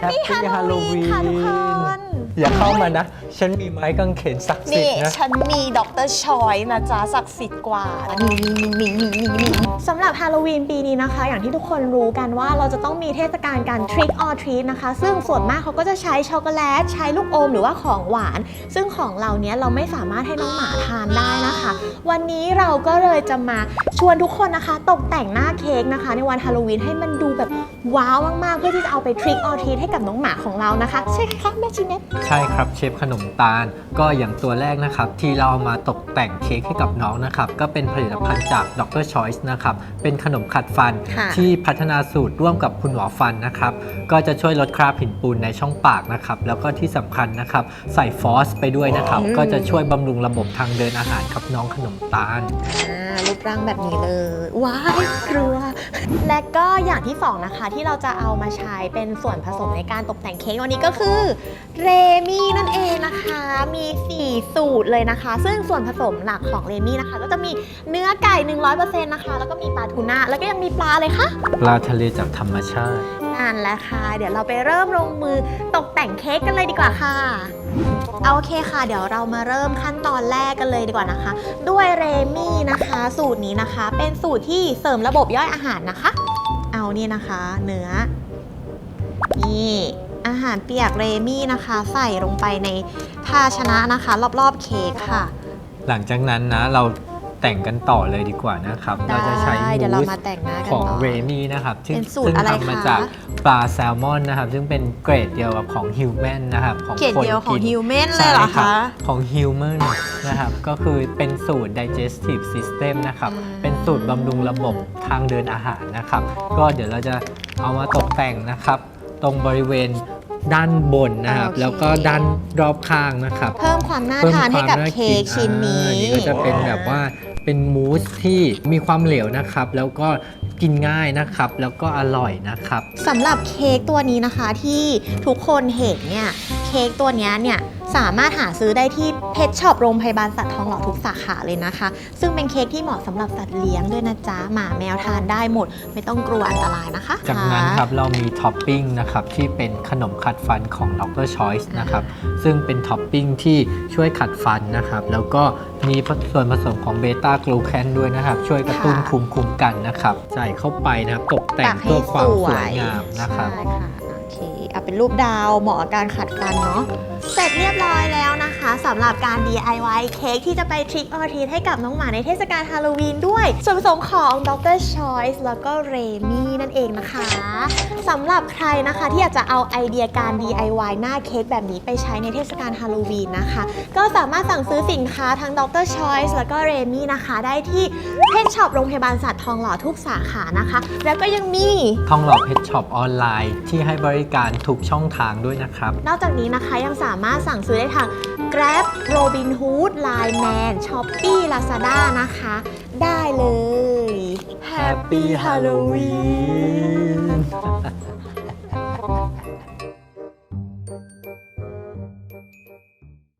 ปปี้ฮา Happy โลวีนค่ะทุกคน อย่าเข้ามานะ ฉันมีไม้กางเขนศักดิ์สิทนี่ธิ์นะ ฉันมีดรชอยนะจ๊ะศักดิ์สิทธิ์กว่านี่นี่นี่นี่นี่นี่สำหรับฮาโลวีนปีนี้นะคะ อย่างที่ทุกคนรู้กันว่าเราจะต้องมีเทศกาลการ Trick or Treat นะคะ ซึ่งส่วนมากเขาก็จะใช้ช็อกโกแลต ใช้ลูกอมหรือว่าของหวาน ซึ่งของเราเนี้ยเราไม่สามารถให้น้องหมาทานได้นะคะ วันนี้เราก็เลยจะมาชวนทุกคนนะคะ ตกแต่งหน้าเค้กนะคะ ในวันฮาโลวีนให้มันดูแบบว้าวมาก ๆ เพื่อที่จะเอาไป Trick or Treat ให้กับน้องหมาของเรานะคะ ใช่ไหมคะแม่จีเน็ต ใช่ครับเชฟขนมตาลก็อย่างตัวแรกนะครับ ที่เราเอามาตกแต่งเค้กให้กับน้องนะครับ ก็เป็นผลิตภัณฑ์จาก Dr. Choice นะครับ เป็นขนมขัดฟันค่ะที่พัฒนาสูตรร่วมกับคุณหมอฟันนะครับ ก็จะช่วยลดคราบหินปูนในช่องปากนะครับ แล้วก็ที่สำคัญนะครับ ใส่ฟอสไปด้วยนะครับก็จะช่วยบำรุงระบบทางเดินอาหารกับน้องขนมตาล อ่า รูปร่างแบบนี้เลย ว้ายกลัว และก็อย่างที่สองนะคะที่เราจะเอามาใช้เป็นส่วนผสมในการตกแต่งเค้กวันนี้ก็คือเรมี่นั่นเองนะคะ มี 4 สูตรเลยนะคะ ซึ่งส่วนผสมหลักของเรมี่นะคะ ก็จะมีเนื้อไก่ 100%นะคะ แล้วก็มีปลาทูน่าแล้วก็ยังมีปลาเลยค่ะปลาทะเลจากธรรมชาตินั่นแหละค่ะ เดี๋ยวเราไปเริ่มลงมือตกแต่งเค้กกันเลยดีกว่าค่ะ เอาโอเคค่ะ เดี๋ยวเรามาเริ่มขั้นตอนแรกกันเลยดีกว่านะคะ ด้วยเรมี่นะคะ สูตรนี้นะคะ เป็นสูตรที่เสริมระบบย่อยอาหารนะคะ เอานี่นะคะ เนื้อ นี่อาหารเปียกเรมี่นะคะ ใส่ลงไปในภาชนะนะคะ รอบๆเค้กค่ะ หลังจากนั้นนะเราแต่งกันต่อเลยดีกว่านะครับเราจะใช้ได้เดี๋ยวเรามูสมาแต่งหน้ากันของต่อเรมี่นะครับซึ่งเป็นสูตรซึ่งอะไรทำมาคะ จาก ปลาแซลมอนนะครับ ซึ่งเป็นเกรดเดียวกับของฮิวแมนนะครับของเกรดคนเดียวของกินฮิวแมนเลยเหรอใช่รับคะของฮิวแมนนะครับ ก็คือเป็นสูตร digestive system นะครับอืมเป็นสูตรบำรุงระบบทางเดินอาหารนะครับ ก็เดี๋ยวเราจะเอามาตกแต่งนะครับ ตรงบริเวณด้านบนนะครับโอเคแล้วก็ด้านรอบข้างนะครับ เพิ่มความน่าเพิ่มทานให้กับวมเค้กชิ้นนี้อ่านี่ก็จะเป็นแบบว่าเป็นมูสที่มีความเหลวนะครับ แล้วก็ กินง่ายนะครับ แล้วก็อร่อยนะครับ สำหรับเค้กตัวนี้นะคะที่ทุกคนเห็นเนี่ย เค้กตัวเนี้ยเนี่ยสามารถหาซื้อได้ที่เพชช็อปโรงพยาบาลสัตว์ทองหล่อทุกสาขาเลยนะคะ ซึ่งเป็นเค้กที่เหมาะสำหรับสัตว์เลี้ยงด้วยนะจ๊ะหมาแมวทานได้หมด ไม่ต้องกลัวอันตรายนะคะ จากนั้นครับเรามีท็อปปิ้งนะครับที่เป็นขนมขัดฟันของ Dr. Choice นะครับซึ่งเป็นท็อปปิ้งที่ช่วยขัดฟันนะครับแล้วก็มีส่วนผสมของเบต้ากลูแคนด้วยนะครับ ช่วยกระตุ้นภูมิคุ้มกันนะครับใส่เข้าไปนะครับตกแต่งตักให้เพื่อความสสววยยงามนะครับใช่ค่ะโอ เคเอาเป็นรูปดาวเหมาะกับการขัดฟันเนาะเสร็จเรียบร้อยแล้วนะคะสำหรับการ DIY เค้กที่จะไป Trick or Treat ให้กับน้องหมาในเทศกาลฮาโลวีนด้วย ส่วนผสมของ Dr. Choice แล้วก็เรมี่นั่นเองนะคะสำหรับใครนะคะที่อยากจะเอาไอเดียการ DIY หน้าเค้กแบบนี้ไปใช้ในเทศกาลฮาโลวีนนะคะ ก็สามารถสั่งซื้อสินค้าทั้ง Dr. Choice แล้วก็เรมี่นะคะได้ที่เพจช็อปโรงพยาบาลสัตว์ทองหล่อทุกสาขานะคะ แล้วก็ยังมีทองหล่อเพชช็อปออนไลน์ที่ให้บริริการทุกช่องทางด้วยนะครับ นอกจากนี้นะคะยังสามารถสั่งซื้อได้ทาง Grab, Robinhood, Line Man, Shopee, Lazada นะคะ ได้เลย Happy Halloween